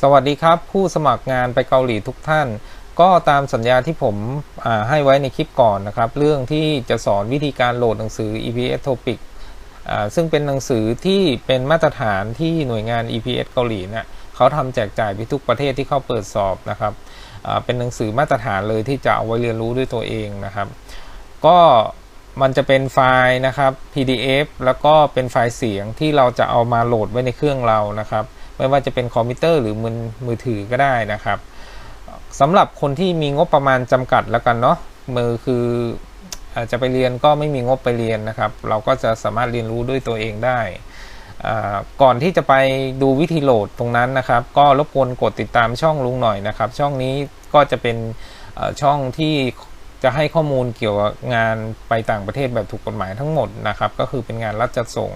สวัสดีครับ ผู้สมัครงานไปเกาหลีทุกท่าน ก็ตามสัญญาที่ผมให้ไว้ในคลิปก่อนนะครับ เรื่องที่จะสอนวิธีการโหลดหนังสือ EPS Topic อซึ่งเป็นหนังสือที่เป็นมาตรฐานที่หน่วยงาน EPS เกาหลีเนี่ยเขาทำแจกจ่ายไปทุกประเทศที่เข้าเปิดสอบนะครับเป็นหนังสือมาตรฐานเลยที่จะเอาไว้เรียนรู้ด้วยตัวเองนะครับ ก็มันจะเป็นไฟล์นะครับ PDF แล้วก็เป็นไฟล์เสียงที่เราจะเอามาโหลดไว้ในเครื่องเรานะครับ ไม่ว่าจะเป็นคอมพิวเตอร์หรือมือมือถือก็ได้นะครับสำหรับคนที่มีงบประมาณจำกัดแล้วกันเนาะมือคืออาจจะไปเรียนก็ไม่มีงบไปเรียนนะครับ เราก็จะสามารถเรียนรู้ด้วยตัวเองได้ ก่อนที่จะไปดูวิธีโหลดตรงนั้นนะครับ ก็รบกวนกดติดตามช่องลุงหน่อยนะครับ ช่องนี้ก็จะเป็นช่องที่จะให้ข้อมูลเกี่ยวกับงานไปต่างประเทศแบบถูกกฎหมายทั้งหมดนะครับ ก็คือเป็นงานรัฐจัดส่ง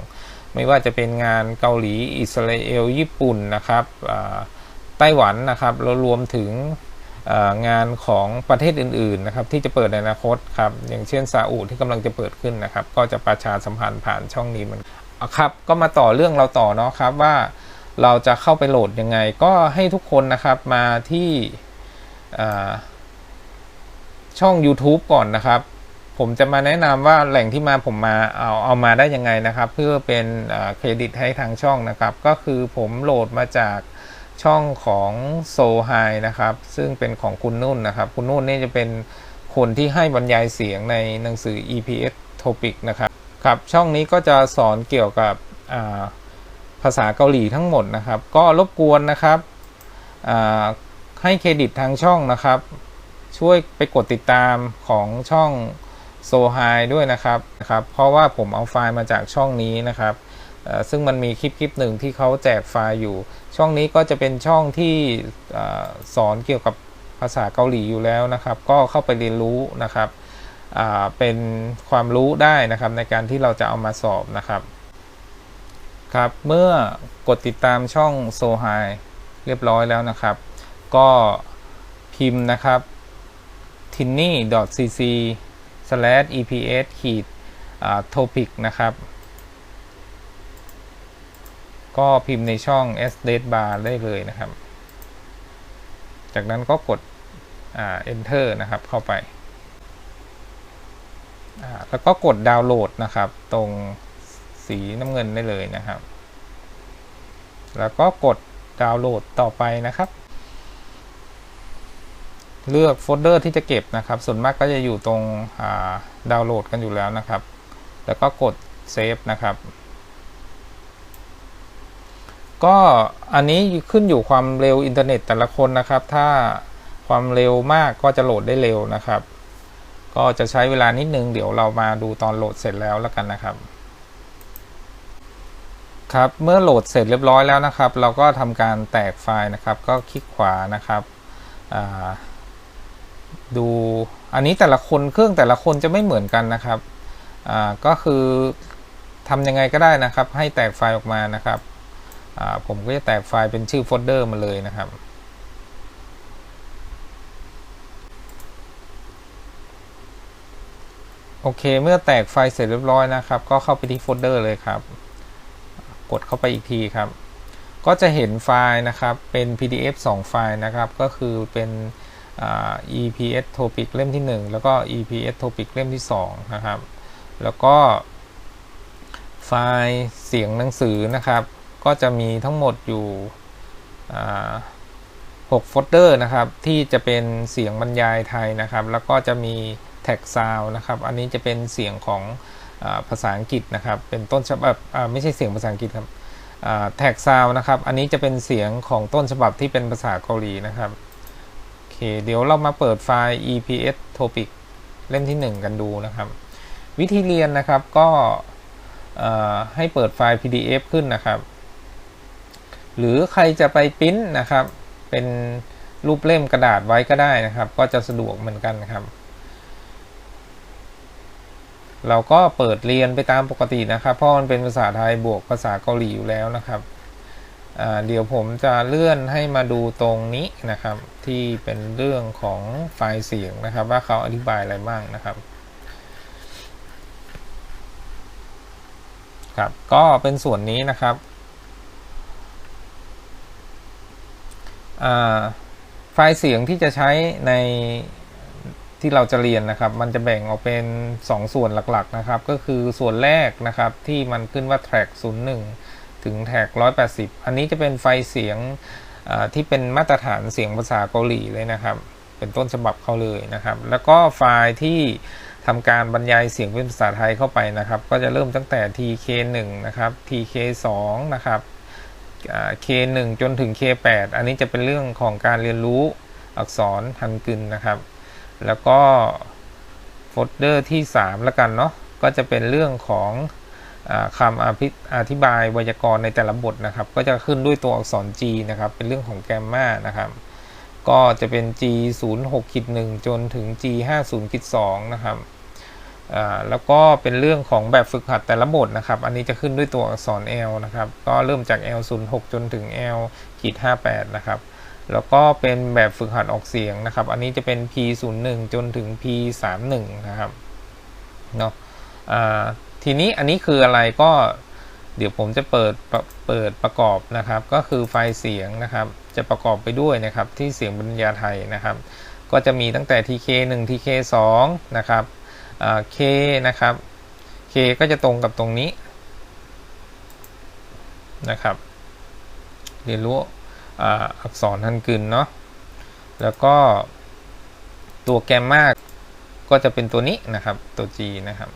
ไม่ว่าจะเป็นงานเกาหลีอิสราเอล ญี่ปุ่นนะครับอ่าไต้หวันนะครับแล้วรวมถึงอ่างานของประเทศอื่นๆนะครับที่จะเปิดในอนาคตครับอย่างเช่นซาอุที่กำลังจะเปิดขึ้นนะครับ ก็จะประชาสัมพันธ์ผ่านช่องนี้มันอะครับก็มาต่อเรื่องเราต่อเนาะครับว่าเราจะเข้าไปโหลดยังไง ก็ให้ทุกคนนะครับมาที่อ่าช่อง YouTube ก่อนนะครับ ผมจะมาแนะนำว่าแหล่งที่มาผมมาเอาเอามาได้ยังไงนะครับ เพื่อเป็นเครดิตให้ทางช่องนะครับ ก็คือผมโหลดมาจากช่องของโซไฮนะครับ ซึ่งเป็นของคุณนุ่นนะครับ คุณนุ่นนี่จะเป็นคนที่ให้บรรยายเสียงในหนังสือ EPS Topic นะครับครับช่องนี้ก็จะสอนเกี่ยวกับาภาษาเกาหลีทั้งหมดนะครับ ก็รบกวนนะครับให้เครดิตทางช่องนะครับ ช่วยไปกดติดตามของช่อง โซไฮด้วยนะครับนะครับ เพราะว่าผมเอาไฟล์มาจากช่องนี้นะครับ ซึ่งมันมีคลิปคลิปหนึ่งที่เขาแจกไฟล์อยู่ ช่องนี้ก็จะเป็นช่องที่สอนเกี่ยวกับภาษาเกาหลีอยู่แล้วนะครับ ก็เข้าไปเรียนรู้นะครับเป็นความรู้ได้นะครับในการที่เราจะเอามาสอบนะครับ ครับเมื่อกดติดตามช่องโซไฮเรียบร้อยแล้วนะครับ ก็พิมพ์นะครับ tinny.cc slash eps ขีด topic นะครับ ก็พิมพ์ในช่อง s d bar ได้เลยนะครับ จากนั้นก็กด enter นะครับเข้าไป แล้วก็กดดาวน์โหลดนะครับ ตรงสีน้ำเงินได้เลยนะครับ แล้วก็กดดาวน์โหลดต่อไปนะครับ เลือกโฟลเดอร์ที่จะเก็บนะครับ ส่วนมากก็จะอยู่ตรงดาวน์โหลดกันอยู่แล้วนะครับ แล้วก็กดเซฟนะครับ ก็อันนี้ขึ้นอยู่ความเร็วอินเทอร์เน็ตแต่ละคนนะครับ ถ้าความเร็วมากก็จะโหลดได้เร็วนะครับ ก็จะใช้เวลานิดนึง เดี๋ยวเรามาดูตอนโหลดเสร็จแล้วแล้วกันนะครับ ครับเมื่อโหลดเสร็จเรียบร้อยแล้วนะครับ เราก็ทำการแตกไฟล์นะครับ ก็คลิกขวานะครับอ่า ดูอันนี้แต่ละคนเครื่องแต่ละคนจะไม่เหมือนกันนะครับอ่าก็คือทำยังไงก็ได้นะครับ ให้แตกไฟล์ออกมานะครับอ่าผมก็จะแตกไฟล์เป็นชื่อโฟลเดอร์มาเลยนะครับโอเค เมื่อแตกไฟล์เสร็จเรียบร้อยนะครับ ก็เข้าไปที่โฟลเดอร์เลยครับ กดเข้าไปอีกทีครับ ก็จะเห็นไฟล์นะครับเป็น PDF 2 ไฟล์นะครับ ก็คือเป็น EPS Topic เล่มที่ 1 แล้วก็ EPS Topic เล่มที่ 2 นะครับ แล้วก็ ไฟล์เสียงหนังสือนะครับ ก็จะมีทั้งหมดอยู่6โฟลเดอร์นะครับ ที่จะเป็นเสียงบรรยายไทยนะครับ แล้วก็จะมีแท็กซาวนะครับ อันนี้จะเป็นเสียงของอภาษาอังกฤษนะครับ เป็นต้นฉบับไม่ใช่เสียงภาษาอังกฤษครับแท็กซาวนะครับ อันนี้จะเป็นเสียงของต้นฉบับที่เป็นภาษาเกาหลีนะครับ เค เดี๋ยวเรามาเปิดไฟล์ EPS Topic เล่มที่ 1 กันดูนะครับ วิธีเรียนนะครับก็ให้เปิดไฟล์ PDF ขึ้นนะครับ หรือใครจะไปปริ้นนะครับ เป็นรูปเล่มกระดาษไว้ก็ได้นะครับ ก็จะสะดวกเหมือนกันครับ เราก็เปิดเรียนไปตามปกตินะครับ เพราะมันเป็นภาษาไทยบวกภาษาเกาหลีอยู่แล้วนะครับ เดี๋ยวผมจะเลื่อนให้มาดูตรงนี้นะครับ ที่เป็นเรื่องของไฟล์เสียงนะครับ ว่าเขาอธิบายอะไรบ้างนะครับครับก็เป็นส่วนนี้นะครับไฟล์เสียงที่จะใช้ในที่เราจะเรียนนะครับ มันจะแบ่งออกเป็น 2 ส่วนหลักๆนะครับ ก็คือส่วนแรกนะครับที่มันขึ้นว่า track 01 ถึง track 180 อันนี้จะเป็นไฟเสียงที่เป็นมาตรฐานเสียงภาษาเกาหลีเลยนะครับ เป็นต้นฉบับเขาเลยนะครับ แล้วก็ไฟล์ที่ทำการบรรยายเสียงเป็นภาษาไทยเข้าไปนะครับ ก็จะเริ่มตั้งแต่ TK1 นะครับ TK2 นะครับ K1 จนถึง K8 อันนี้จะเป็นเรื่องของการเรียนรู้อักษรฮันกึนนะครับ แล้วก็โฟลเดอร์ที่ 3 แล้วกันเนาะก็จะเป็นเรื่องของ คำอภิอธิบายไวยากรณ์ในแต่ละบทนะครับ ก็จะขึ้นด้วยตัวอักษร G นะครับ เป็นเรื่องของแกรมมานะครับ ก็จะเป็น G 0 6ขีด1จนถึง G 5 0ขีด2นะครับแล้วก็เป็นเรื่องของแบบฝึกหัดแต่ละบทนะครับ อันนี้จะขึ้นด้วยตัวอักษร L นะครับ ก็เริ่มจาก L 0 6จนถึง L ขีด58นะครับ แล้วก็เป็นแบบฝึกหัดออกเสียงนะครับ อันนี้จะเป็น P 0 1จนถึง P 3 1นะครับ เนาะอ่า ทีนี้อันนี้คืออะไรก็เดี๋ยวผมจะเปิดปเปิดประกอบนะครับ ก็คือไฟล์เสียงนะครับ จะประกอบไปด้วยนะครับที่เสียงบรรยาไทยนะครับ ก็จะมีตั้งแต่ TK 1 TK 2นะครับ K นะครับ K ก็จะตรงกับตรงนี้นะครับ เรียนรู้อักษรฮันกึนเนาะแล้วก็ตัวแกมมาก็จะเป็นตัวนี้นะครับตัว G นะครับ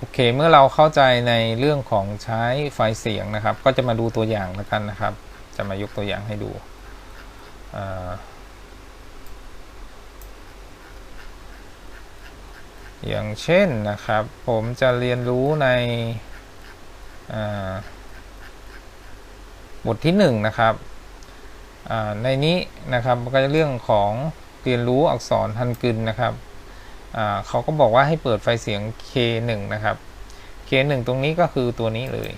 โอเค เมื่อเราเข้าใจในเรื่องของใช้ไฟเสียงนะครับ ก็จะมาดูตัวอย่างแล้วกันนะครับ จะมายกตัวอย่างให้ดูอ่าอย่างเช่นนะครับ ผมจะเรียนรู้ในบทที่1นนะครับในนี้นะครับก็จะเรื่องของเรียนรู้อักษรฮันกึนนะครับ เขาก็บอกว่าให้เปิดไฟเสียง K1 นะครับ K1 ตรงนี้ก็คือตัวนี้เลย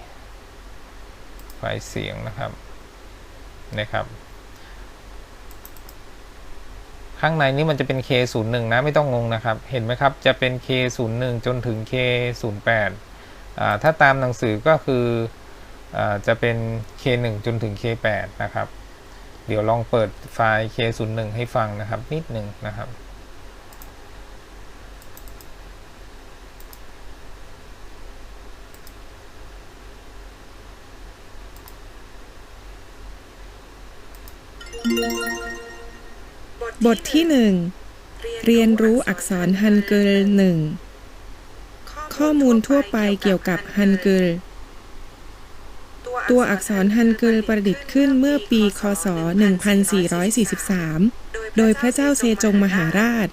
ไฟเสียงนะครับนะครับ ข้างในนี้มันจะเป็น K01 นะไม่ต้องงงนะครับ เห็นไหมครับจะเป็น K01 จนถึง K08 ถ้าตามหนังสือก็คืออจะเป็น K1 จนถึง K8 นะครับ เดี๋ยวลองเปิดไฟล์ K01 ให้ฟังนะครับนิดหนึ่งนะครับ บทที่หนึ่งเรียนรู้อักษรฮันเกิลหนึ่งข้อมูลทั่วไปเกี่ยวกับฮันเกิลตัวอักษรฮันเกิลประดิษฐ์ขึ้นเมื่อปี คศ 1443 โดยพระเจ้าเซจงมหาราช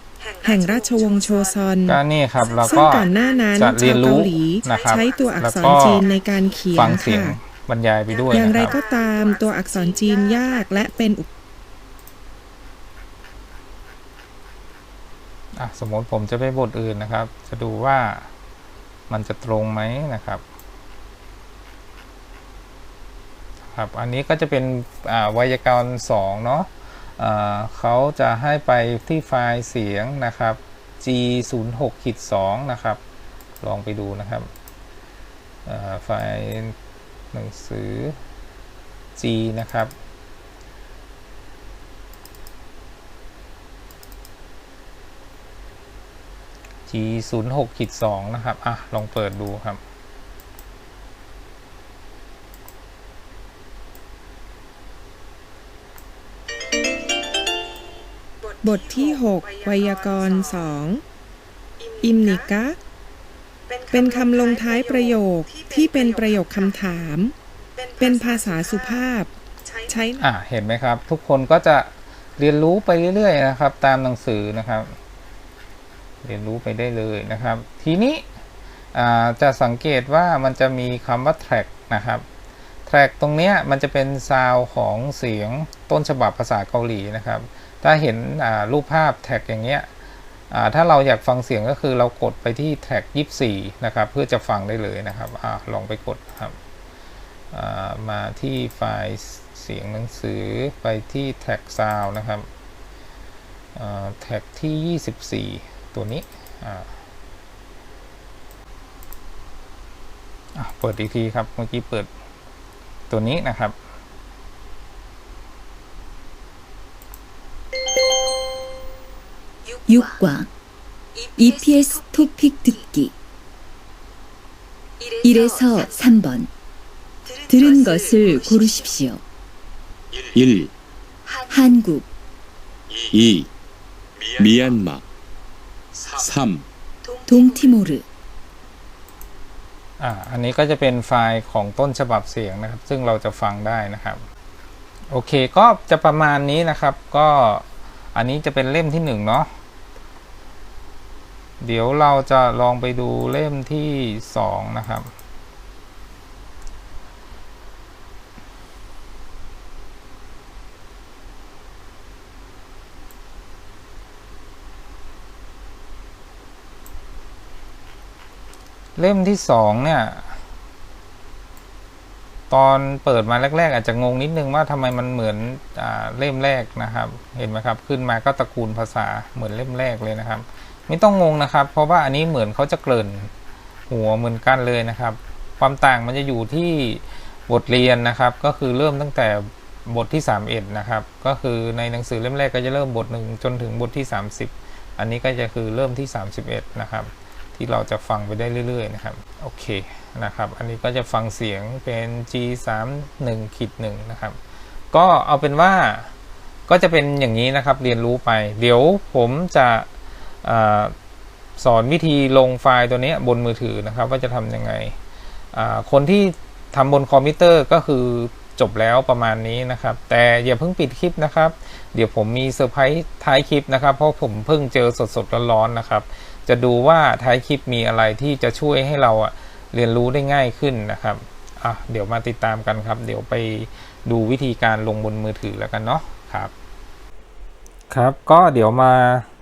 แห่งราชวงศ์โชซอนก็นี่ครับเราซึ่งก็ก่อนหน้านั้นจะเรีชายนวรู้เกาหลีนะครับใช้ตัวอักษแล้วรก็จีนในการเขียฟันงเสียงค่ะบรรยายไปด้วยอย่างไรนะครับก็ตามตัวอักษรจีนยากและเป็นอุป อะ สมมติผมจะไปบทอื่นนะครับ จะดูว่ามันจะตรงไหมนะครับครับอันนี้ก็จะเป็นอ่าไวยากรณ์สองเนาะเขาจะให้ไปที่ไฟล์เสียงนะครับ G 0 6ขีด2นะครับ ลองไปดูนะครับไฟล์หนังสือ G นะครับ G 0 6ขีด2นะครับ อะ ลองเปิดดูครับ บทที่ 6 ไวยากรณ์สองอิมนิกะ เป็นคำลงท้ายประโยคที่เป็นประโยคคำถาม เป็นภาษาสุภาพ ใช้อะ เห็นไหมครับ ทุกคนก็จะเรียนรู้ไปเรื่อยๆนะครับ ตามหนังสือนะครับ เรียนรู้ไปได้เลยนะครับ ทีนี้จะสังเกตว่ามันจะมีคำว่า track นะครับ track ตรงนี้มันจะเป็นซาวของเสียงต้นฉบับภาษาเกาหลีนะครับ ถ้าเห็นรูปภาพแท็กอย่างเงี้ยถ้าเราอยากฟังเสียงก็คือเรากดไปที่แท็ก24 นะครับ เพื่อจะฟังได้เลยนะครับอลองไปกดครับมาที่ไฟล์เสียงหนังสือไปที่แท็กซาวนะครับ แท็กที่ 24 ตัวนี้ เปิดอีกทีครับ เมื่อกี้เปิดตัวนี้นะครับ 육과 EPS 토픽 듣기 1에서 3번 들은 것을 고르십시오. 1, 한국, 2. 미얀마, 3, 동티모르, อ่าอันนี้ก็จะเป็นไฟล์ของต้นฉบับเสียงนะครับ ซึ่งเราจะฟังได้นะครับ โอเคก็จะประมาณนี้นะครับ ก็อันนี้จะเป็นเล่มที่หนึ่งเนาะเดี๋ยวเราจะลองไปดูเล่มที่สองนะครับ เล่มที่สองเนี่ย ตอนเปิดมาแรก ๆ อาจจะงงนิดนึงว่าทำไมมันเหมือนอเล่มแรกนะครับ เห็นไหมครับ ขึ้นมาก็ตระกูลภาษาเหมือนเล่มแรกเลยนะครับ ไม่ต้องงงนะครับ เพราะว่าอันนี้เหมือนเขาจะเกริ่นหัวเหมือนกันเลยนะครับ ความต่างมันจะอยู่ที่บทเรียนนะครับ ก็คือเริ่มตั้งแต่บทที่ 31 นะครับ ก็คือในหนังสือเล่มแรกก็จะเริ่มบทหนึ่งจนถึงบทที่ 30 อันนี้ก็จะคือเริ่มที่ 31 นะครับ ที่เราจะฟังไปได้เรื่อยๆนะครับโอเคนะครับ อันนี้ก็จะฟังเสียงเป็น G 3 1ขีด1นะครับ ก็เอาเป็นว่าก็จะเป็นอย่างนี้นะครับเรียนรู้ไป เดี๋ยวผมจะอสอนวิธีลงไฟล์ตัวนี้บนมือถือนะครับ ว่าจะทำยังไง คนที่ทำบนคอมพิวเตอร์ก็คือจบแล้วประมาณนี้นะครับ แต่อย่าเพิ่งปิดคลิปนะครับ เดี๋ยวผมมีเซอร์ไพรส์ท้ายคลิปนะครับ เพราะผมเพิ่งเจอสดๆร้อนๆนะครับ จะดูว่าท้ายคลิปมีอะไรที่จะช่วยให้เราเรียนรู้ได้ง่ายขึ้นนะครับอะเดี๋ยวมาติดตามกันครับ เดี๋ยวไปดูวิธีการลงบนมือถือแล้วกันเนาะครับครับก็เดี๋ยวมา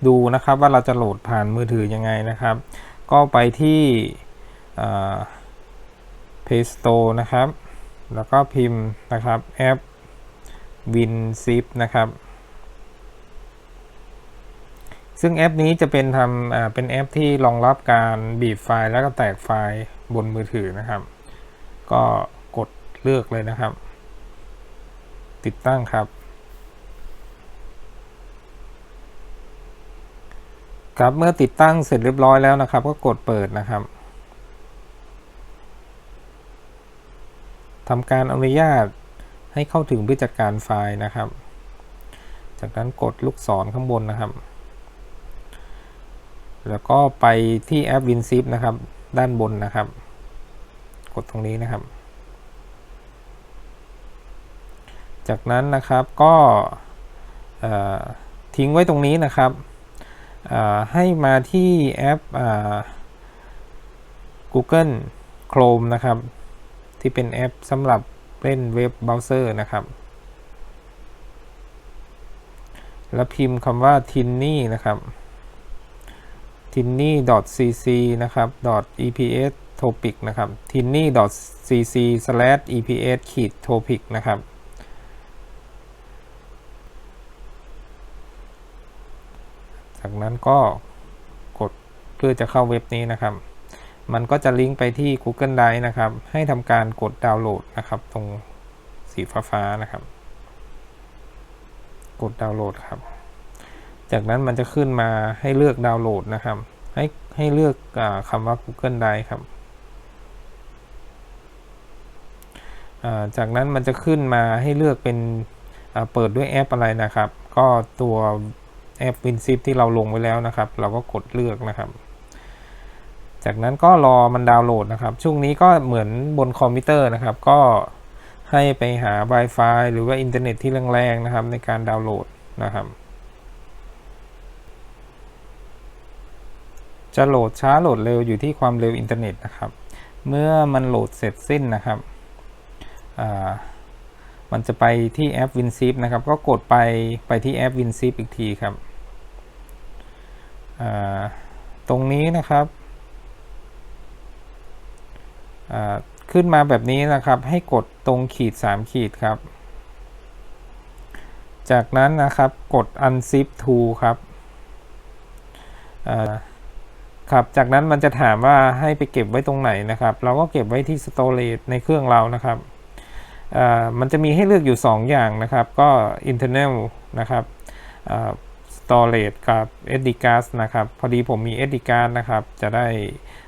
ดูนะครับว่าเราจะโหลดผ่านมือถือยังไงนะครับ ก็ไปที่ Play Store นะครับ แล้วก็พิมพ์นะครับแอป WinZip นะครับ ซึ่งแอปนี้จะเป็นทำเป็นแอปที่รองรับการบีบไฟล์แล้วก็แตกไฟล์บนมือถือนะครับ ก็กดเลือกเลยนะครับ ติดตั้งครับ ครับเมื่อติดตั้งเสร็จเรียบร้อยแล้วนะครับ ก็กดเปิดนะครับทำการอนุญาตให้เข้าถึงผู้จัดการไฟล์นะครับ จากนั้นกดลูกศรข้างบนนะครับ แล้วก็ไปที่แอป WinZip นะครับ ด้านบนนะครับ กดตรงนี้นะครับ จากนั้นนะครับก็ทิ้งไว้ตรงนี้นะครับ ให้มาที่แอปอ Google Chrome นะครับ ที่เป็นแอปสำหรับเล่นเว็บเบราว์เซอร์นะครับ แล้วพิมพ์คำว่า tinny นะครับ tinny.cc นะครับ .eps topic นะครับ tinny.cc/eps ขีด topic นะครับจากนั้นก็กดเพื่อจะเข้าเว็บนี้นะครับ มันก็จะลิงก์ไปที่ Google Drive นะครับ ให้ทำการกดดาวน์โหลดนะครับ ตรงสีฟ้าๆนะครับ กดดาวน์โหลดครับ จากนั้นมันจะขึ้นมาให้เลือกดาวน์โหลดนะครับ ให้ให้เลือกอคำว่า Google Drive ครับ จากนั้นมันจะขึ้นมาให้เลือกเป็นเปิดด้วยแอปอะไรนะครับ ก็ตัวแอป WinZip ที่เราลงไว้แล้วนะครับ เราก็กดเลือกนะครับ จากนั้นก็รอมันดาวน์โหลดนะครับ ช่วงนี้ก็เหมือนบนคอมพิวเตอร์นะครับ ก็ให้ไปหา Wi-Fi หรือว่าอินเทอร์เน็ตที่แรงๆนะครับในการดาวน์โหลดนะครับ จะโหลดช้าโหลดเร็วอยู่ที่ความเร็วอินเทอร์เน็ตนะครับ เมื่อมันโหลดเสร็จสิ้นนะครับมันจะไปที่แอป WinZip นะครับ ก็กดไปไปที่แอป WinZip อีกทีครับ ตรงนี้นะครับขึ้นมาแบบนี้นะครับให้กดตรงขีด 3 ขีดครับ จากนั้นนะครับกด unzip to ครับ ครับ จากนั้นมันจะถามว่าให้ไปเก็บไว้ตรงไหนนะครับ เราก็เก็บไว้ที่ storage ในเครื่องเรานะครับอ่ามันจะมีให้เลือกอยู่ 2 อย่างนะครับ ก็ internal นะครับอ่า storage กับ SD card นะครับ พอดีผมมี SD card นะครับ จะได้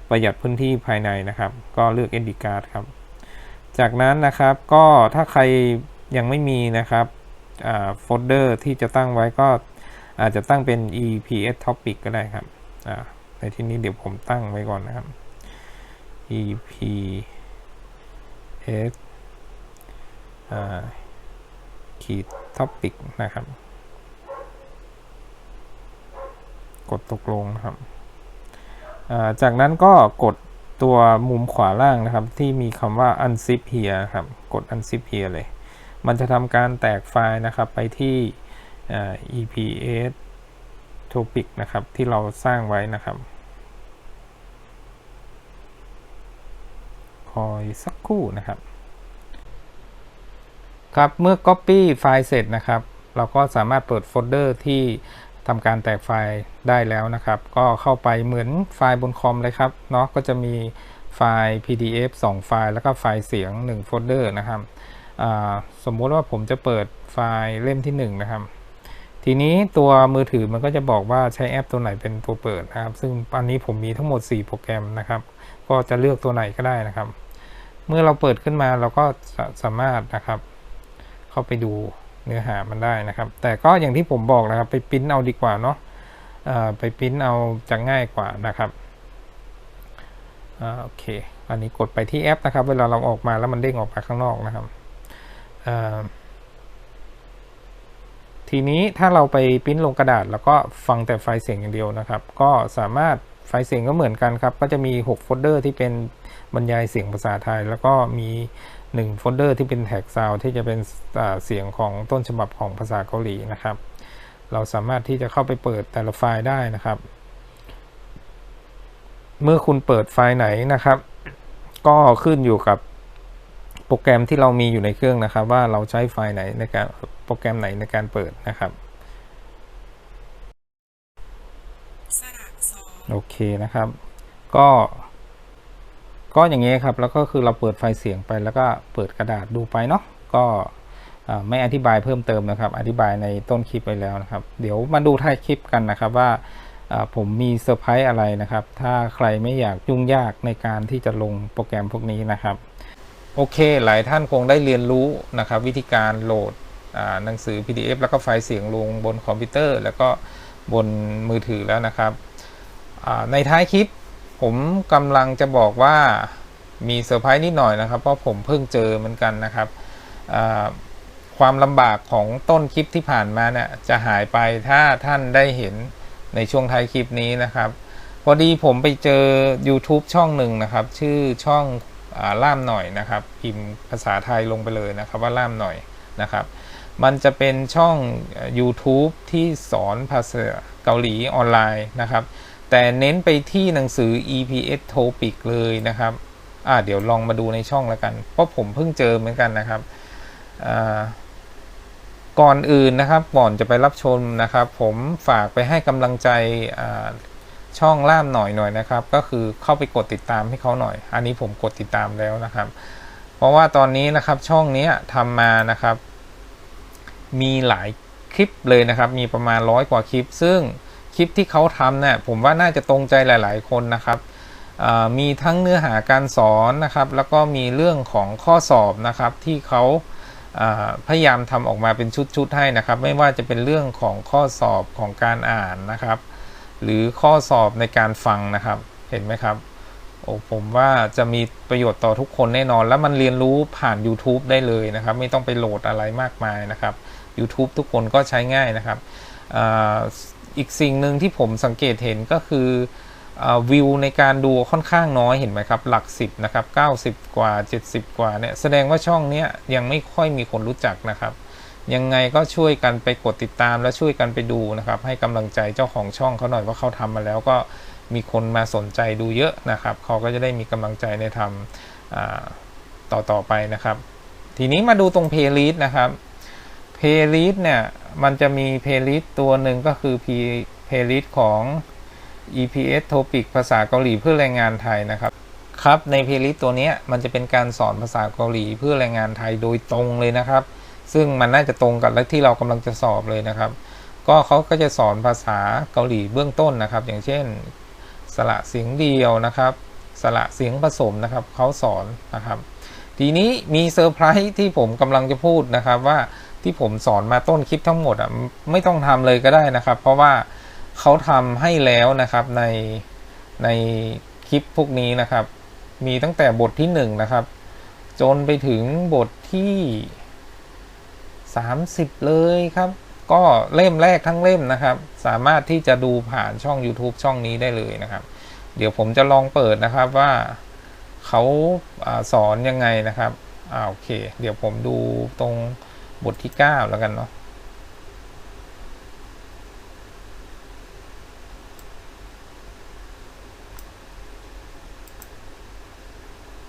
ประหยัดพื้นที่ภายในนะครับ ก็เลือก SD card ครับ จากนั้นนะครับก็ถ้าใครยังไม่มีนะครับโฟลเดอร์ที่จะตั้งไว้ก็อาจจะตั้งเป็น EPS topic ก็ได้ครับอ่า ในที่นี้เดี๋ยวผมตั้งไว้ก่อนนะครับ EPS ขีด topic นะครับ กดตกลงนะครับ จากนั้นก็กดตัวมุมขวาล่างนะครับ ที่มีคำว่า unzip here ครับ กด unzip here เลย มันจะทำการแตกไฟล์นะครับไปที่ EPS topic นะครับ ที่เราสร้างไว้นะครับ คอยสักครู่นะครับ ครับเมื่อ Copy ไฟล์เสร็จนะครับ เราก็สามารถเปิดโฟลเดอร์ที่ทำการแตกไฟล์ได้แล้วนะครับ ก็เข้าไปเหมือนไฟล์บนคอมเลยครับเนาะก็จะมีไฟล์ PDF 2 ไฟล์แล้วก็ไฟล์เสียง1โฟลเดอร์นะครับสมมติว่าผมจะเปิดไฟล์เล่มที่ 1 นะครับ ทีนี้ตัวมือถือมันก็จะบอกว่าใช้แอปตัวไหนเป็นตัวเปิดนะครับ ซึ่งอันนี้ผมมีทั้งหมด 4 โปรแกรมนะครับ ก็จะเลือกตัวไหนก็ได้นะครับ เมื่อเราเปิดขึ้นมาเราก็สาสามารถนะครับ เข้าไปดูเนื้อหามันได้นะครับ แต่ก็อย่างที่ผมบอกนะครับ ไปปริ้นเอาดีกว่าเนาะไปปริ้นเอาจะง่ายกว่านะครับอโอเค อันนี้กดไปที่แอปนะครับ เวลาเราออกมาแล้วมันเด้งออกมาข้างนอกนะครับ ทีนี้ถ้าเราไปปริ้นลงกระดาษ แล้วก็ฟังแต่ไฟล์เสียงอย่างเดียวนะครับ ก็สามารถไฟล์เสียงก็เหมือนกันครับ ก็จะมี 6 โฟลเดอร์ที่เป็นบรรยายเสียงภาษาไทย แล้วก็มี 1 โฟลเดอร์ที่เป็นแท็กซาวที่จะเป็นเสียงของต้นฉบับของภาษาเกาหลีนะครับ เราสามารถที่จะเข้าไปเปิดแต่ละไฟล์ได้นะครับ เมื่อคุณเปิดไฟล์ไหนนะครับ ก็ขึ้นอยู่กับโปรแกรมที่เรามีอยู่ในเครื่องนะครับ ว่าเราใช้ไฟล์ไหนในการ โปรแกรมไหนในการเปิดนะครับโอเคนะครับ ก็ ก็อย่างนี้ครับ แล้วก็คือเราเปิดไฟเสียงไปแล้วก็เปิดกระดาษดูไปเนาะก็ไม่อธิบายเพิ่มเติมนะครับ อธิบายในต้นคลิปไปแล้วนะครับ เดี๋ยวมาดูท้ายคลิปกันนะครับว่าผมมีเซอร์ไพรส์อะไรนะครับ ถ้าใครไม่อยากยุ่งยากในการที่จะลงโปรแกรมพวกนี้นะครับ โอเค หลายท่านคงได้เรียนรู้นะครับ วิธีการโหลด หนังสือ PDF แล้วก็ไฟล์เสียงลงบนคอมพิวเตอร์ แล้วก็บนมือถือแล้วนะครับ ในท้ายคลิปผมกำลังจะบอกว่ามีเซอร์ไพรส์นิดหน่อยนะครับ เพราะผมเพิ่งเจอเหมือนกันนะครับความลำบากของต้นคลิปที่ผ่านมาเนี่ยจะหายไปถ้าท่านได้เห็นในช่วงท้ายคลิปนี้นะครับ พอดีผมไปเจอ YouTube ช่องหนึ่งนะครับ ชื่อช่องอล่ามหน่อยนะครับ พิมพ์ภาษาไทยลงไปเลยนะครับว่าล่ามหน่อยนะครับ มันจะเป็นช่อง YouTube ที่สอนภาษาเกาหลีออนไลน์นะครับ แต่เน้นไปที่หนังสือ EPS Topic เลยนะครับ อ่าเดี๋ยวลองมาดูในช่องแล้วกัน เพราะผมเพิ่งเจอเหมือนกันนะครับ ก่อนอื่นนะครับ ก่อนจะไปรับชมนะครับ ผมฝากไปให้กำลังใจช่องล่ามหน่อยหน่อยนะครับ ก็คือเข้าไปกดติดตามให้เขาหน่อย อันนี้ผมกดติดตามแล้วนะครับ เพราะว่าตอนนี้นะครับช่องนี้ทำมานะครับ มีหลายคลิปเลยนะครับ มีประมาณร้อยกว่าคลิป ซึ่งคลิปที่เขาทำเนี่ยผมว่าน่าจะตรงใจหลาย ๆ คนนะครับมีทั้งเนื้อหาการสอนนะครับ แล้วก็มีเรื่องของข้อสอบนะครับที่เขาพยายามทำออกมาเป็นชุด ๆ ให้นะครับ ไม่ว่าจะเป็นเรื่องของข้อสอบของการอ่านนะครับ หรือข้อสอบในการฟังนะครับ เห็นไหมครับโอ้ผมว่าจะมีประโยชน์ต่อทุกคนแน่นอน แล้วมันเรียนรู้ผ่าน YouTube ได้เลยนะครับ ไม่ต้องไปโหลดอะไรมากมายนะครับ YouTube ทุกคนก็ใช้ง่ายนะครับอ,อีกสิ่งหนึ่งที่ผมสังเกตเห็นก็คืออวิวในการดูค่อนข้างน้อยเห็นไหมครับ หลัก 10 นะครับ 90 กว่า 70 กว่าเนี่ยแสดงว่าช่องเนี้ยยังไม่ค่อยมีคนรู้จักนะครับ ยังไงก็ช่วยกันไปกดติดตามและช่วยกันไปดูนะครับ ให้กำลังใจเจ้าของช่องเขาหน่อยว่าเขาทำมาแล้วก็มีคนมาสนใจดูเยอะนะครับ เขาก็จะได้มีกำลังใจในทำต่อต่อไปนะครับ ทีนี้มาดูตรงเพลย์ลิสต์นะครับ เพลย์ลิสต์เนี่ย มันจะมีเพลย์ลิสต์ตัวหนึ่งก็คือเพลย์ลิสต์ของ EPS Topic ภาษาเกาหลีเพื่อแรงงานไทยนะครับ ครับในเพลย์ลิสต์ตัวนี้มันจะเป็นการสอนภาษาเกาหลีเพื่อแรงงานไทยโดยตรงเลยนะครับ ซึ่งมันน่าจะตรงกับที่เรากำลังจะสอบเลยนะครับ ก็เขาก็จะสอนภาษาเกาหลีเบื้องต้นนะครับ อย่างเช่น สระเสียงเดียวนะครับ สระเสียงผสมนะครับเขาสอนนะครับ ทีนี้มีเซอร์ไพรส์ที่ผมกำลังจะพูดนะครับว่า ที่ผมสอนมาต้นคลิปทั้งหมดอะไม่ต้องทำเลยก็ได้นะครับ เพราะว่าเขาทำให้แล้วนะครับในในคลิปพวกนี้นะครับ มีตั้งแต่บทที่หนึ่งนะครับ จนไปถึงบทที่ 30 เลยครับ ก็เล่มแรกทั้งเล่มนะครับ สามารถที่จะดูผ่านช่อง YouTube ช่องนี้ได้เลยนะครับ เดี๋ยวผมจะลองเปิดนะครับว่าเขาอาสอนยังไงนะครับอ่าโอเค เดี๋ยวผมดูตรง บทที่ 9 แล้วกันเนาะ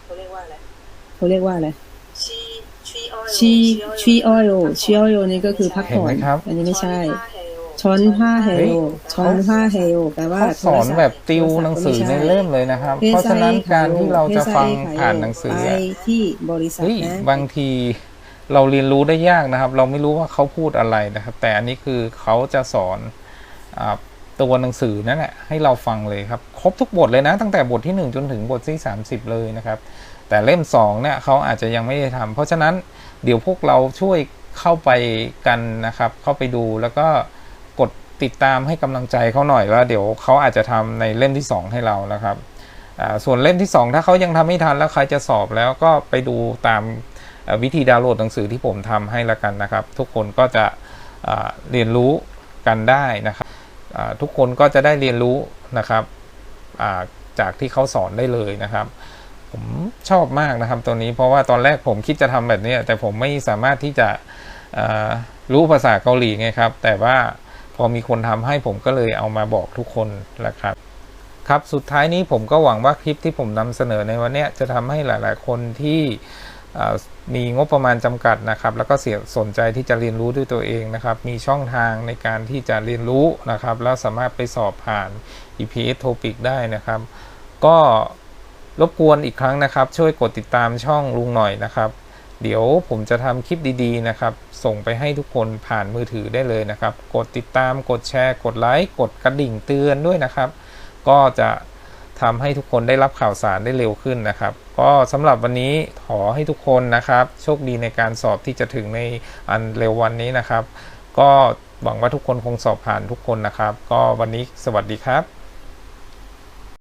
เขาเรียกว่าอะไรเขาเรียกว่าอะไรชีชีออยชีชีออยชีออยนี่ก็คือพักเห็นผ่อไหมนครับอันนี้ไม่ใช่ ช้ช้ออนนผ้าผ้าเฮเฮโลโลช้อนผ้าเฮโลแปลว่าเขาสอนแบบติวหนังสือในเล่มเลยนะครับ เพราะฉะนั้นการที่เราจะฟังผ่านหนังสือไปอะที่บริษัทเฮ้ยนะบางที เราเรียนรู้ได้ยากนะครับ เราไม่รู้ว่าเขาพูดอะไรนะครับ แต่อันนี้คือเขาจะสอนอตัวหนังสือนั่นแหละให้เราฟังเลยครับ ครบทุกบทเลยนะ ตั้งแต่บทที่ 1 จนถึงบทที่ 30 เลยนะครับ แต่เล่ม2เนี่ยเขาอาจจะยังไม่ได้ทำเพราะฉะนั้นเดี๋ยวพวกเราช่วยเข้าไปกันนะครับ เข้าไปดูแล้วก็กดติดตามให้กำลังใจเขาหน่อยว่าเดี๋ยวเขาอาจจะทำในเล่มที่ 2 ให้เรานะครับส่วนเล่มที่ 2 ถ้าเขายังทำไม่ทันแล้วใครจะสอบแล้วก็ไปดูตาม วิธีดาวน์โหลดหนังสือที่ผมทำให้ละกันนะครับ ทุกคนก็จะเรียนรู้กันได้นะครับทุกคนก็จะได้เรียนรู้นะครับจากที่เขาสอนได้เลยนะครับ ผมชอบมากนะครับตัวนี้เพราะว่าตอนแรกผมคิดจะทำแบบนี้ แต่ผมไม่สามารถที่จะรู้ภาษาเกาหลีไงครับ แต่ว่าพอมีคนทำให้ผมก็เลยเอามาบอกทุกคนแหละครับครับ สุดท้ายนี้ผมก็หวังว่าคลิปที่ผมนำเสนอในวันนี้จะทำให้หลาย ๆ คนที่ มีงบประมาณจำกัดนะครับ แล้วก็เสียสนใจที่จะเรียนรู้ด้วยตัวเองนะครับ มีช่องทางในการที่จะเรียนรู้นะครับ แล้วสามารถไปสอบผ่าน EPS Topic ได้นะครับ ก็รบกวนอีกครั้งนะครับ ช่วยกดติดตามช่องลุงหน่อยนะครับ เดี๋ยวผมจะทำคลิปดีๆนะครับ ส่งไปให้ทุกคนผ่านมือถือได้เลยนะครับ กดติดตามกดแชร์ กดไลค์กดกระดิ่งเตือนด้วยนะครับ ก็จะ ทำให้ทุกคนได้รับข่าวสารได้เร็วขึ้นนะครับ ก็สำหรับวันนี้ขอให้ทุกคนนะครับ โชคดีในการสอบที่จะถึงในอันเร็ววันนี้นะครับ ก็หวังว่าทุกคนคงสอบผ่านทุกคนนะครับ ก็วันนี้สวัสดีครับ